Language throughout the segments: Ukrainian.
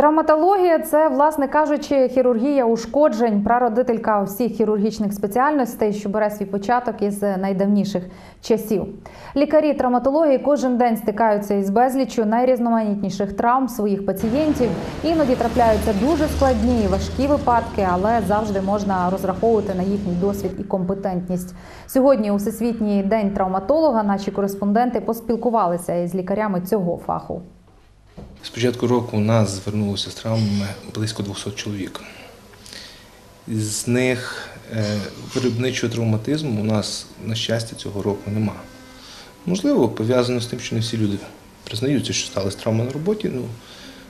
Травматологія це, власне кажучи, хірургія ушкоджень, прародителька всіх хірургічних спеціальностей, що бере свій початок із найдавніших часів. Лікарі травматології кожен день стикаються із безліччю найрізноманітніших травм своїх пацієнтів. Іноді трапляються дуже складні і важкі випадки, але завжди можна розраховувати на їхній досвід і компетентність. Сьогодні, у всесвітній день травматолога, наші кореспонденти поспілкувалися із лікарями цього фаху. З початку року у нас звернулося з травмами близько 200 чоловік. З них е, виробничого травматизму у нас, на щастя, цього року нема. Можливо, пов'язано з тим, що не всі люди признаються, що сталися травми на роботі. Ну,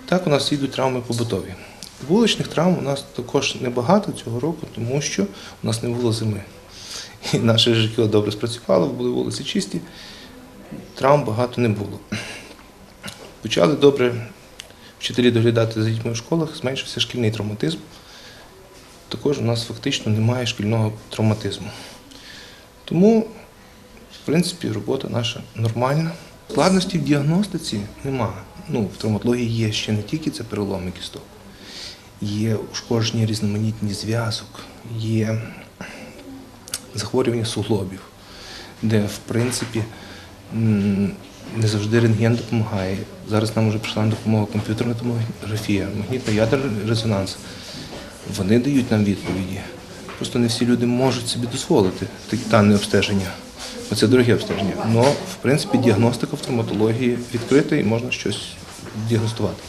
так у нас йдуть травми побутові. Вуличних травм у нас також небагато цього року, тому що у нас не було зими. І наше життя добре спрацювало, були вулиці чисті, травм багато не було. Почали добре вчителі доглядати за дітьми в школах, зменшився шкільний травматизм. Також у нас фактично немає шкільного травматизму. Тому, в принципі, робота наша нормальна. Складності в діагностиці нема. Ну, в травматології є ще не тільки це переломи кісток, є ушкодження різноманітні зв'язок, є захворювання суглобів, де, в принципі, не завжди рентген допомагає. Зараз нам вже прийшла на допомогу комп'ютерна томографія, магнітна ядерний резонанс. Вони дають нам відповіді. Просто не всі люди можуть собі дозволити дане обстеження. Це дороге обстеження. Але, в принципі, діагностика в травматології відкрита і можна щось діагностувати.